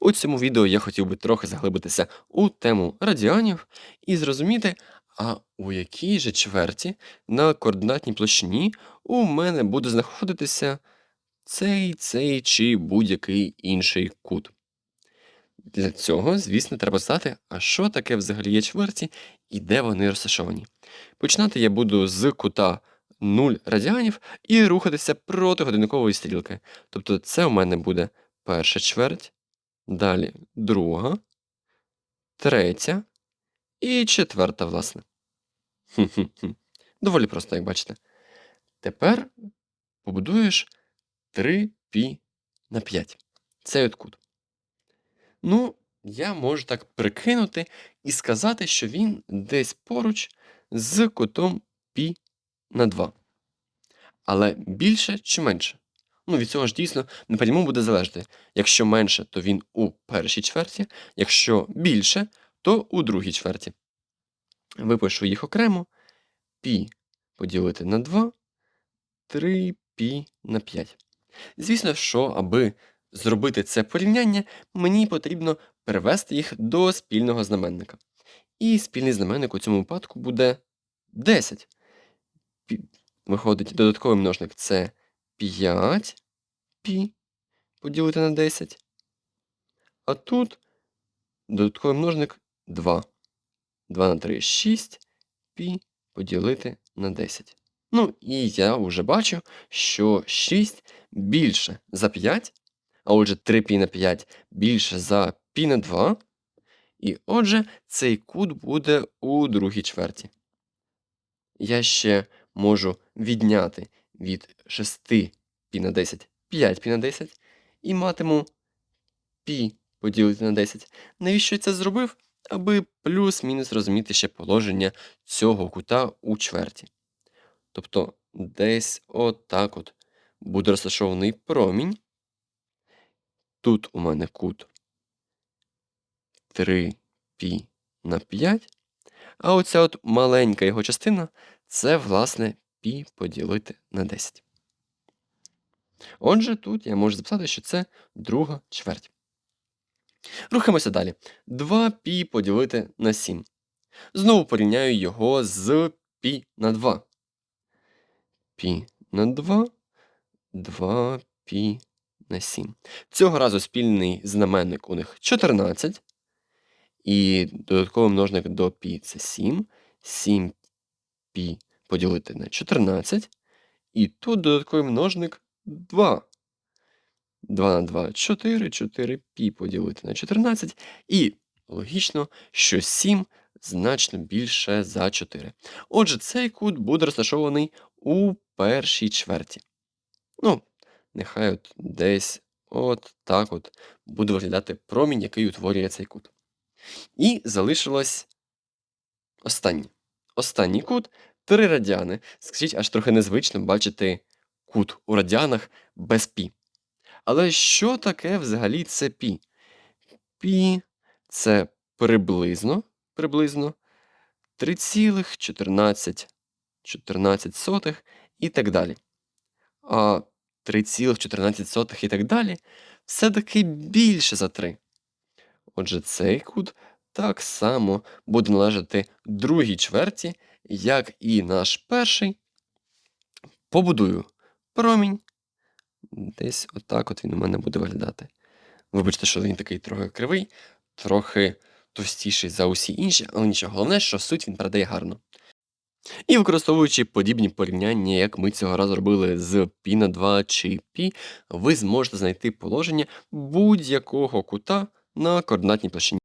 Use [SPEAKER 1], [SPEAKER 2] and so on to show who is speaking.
[SPEAKER 1] У цьому відео я хотів би трохи заглибитися у тему радіанів і зрозуміти, а у якій же чверті на координатній площині у мене буде знаходитися цей, цей чи будь-який інший кут. Для цього, звісно, треба знати, а що таке взагалі є чверті і де вони розташовані. Починати я буду з кута 0 радіанів і рухатися проти годинникової стрілки. Тобто це у мене буде перша чверть, далі друга, третя і четверта, власне. Доволі просто, як бачите. Тепер побудуєш 3 пі на 5. Цей от кут. Ну, я можу так прикинути і сказати, що він десь поруч з кутом пі на 2. Але більше чи менше? Ну, від цього ж дійсно напряму буде залежати. Якщо менше, то він у першій чверті, якщо більше, то у другій чверті. Випишу їх окремо. Пі поділити на 2, 3 пі на 5. Звісно, що, аби зробити це порівняння, мені потрібно перевести їх до спільного знаменника. І спільний знаменник у цьому випадку буде 10. Виходить, додатковий множник це 5 пі поділити на 10. А тут додатковий множник 2. 2 на 3 6 пі поділити на 10. Ну, і я вже бачу, що 6 більше за 5, а отже 3 пі на 5 більше за пі на 2. І отже, цей кут буде у другій чверті. Я ще можу відняти від 6 пі на 10 5 пі на 10 і матиму пі поділити на 10. Навіщо я це зробив? Аби плюс-мінус розуміти ще положення цього кута у чверті. Тобто десь отак от буде розташований промінь. Тут у мене кут 3 пі на 5. А оця от маленька його частина це, власне, пі поділити на 10. Отже, тут я можу записати, що це друга чверть. Рухаємося далі. 2 пі поділити на 7. Знову порівняю його з пі на 2. Пі на 2, 2 пі на 7. Цього разу спільний знаменник у них 14. І додатковий множник до пі це 7. 7 пі поділити на 14. І тут додатковий множник 2. 2 на 2 4, 4 пі поділити на 14. І логічно, що 7 значно більше за 4. Отже, цей кут буде розташований у першій чверті. Ну, нехай от десь от так от буде виглядати промінь, який утворює цей кут. І залишилось останнє. Останній кут 3 радіани. Скажіть, аж трохи незвично бачити кут у радіанах без пі. Але що таке взагалі це пі? Пі це приблизно, приблизно 3,14 14 і так далі. А 3,14 і так далі все-таки більше за 3. Отже, цей кут так само буде належати другій чверті, як і наш перший. Побудую промінь. Десь отак от він у мене буде виглядати. Вибачте, що він такий трохи кривий, трохи товстіший за усі інші, але нічого. Головне, що суть він передає гарно. І використовуючи подібні порівняння, як ми цього разу робили з пі на 2 чи пі, ви зможете знайти положення будь-якого кута на координатній площині.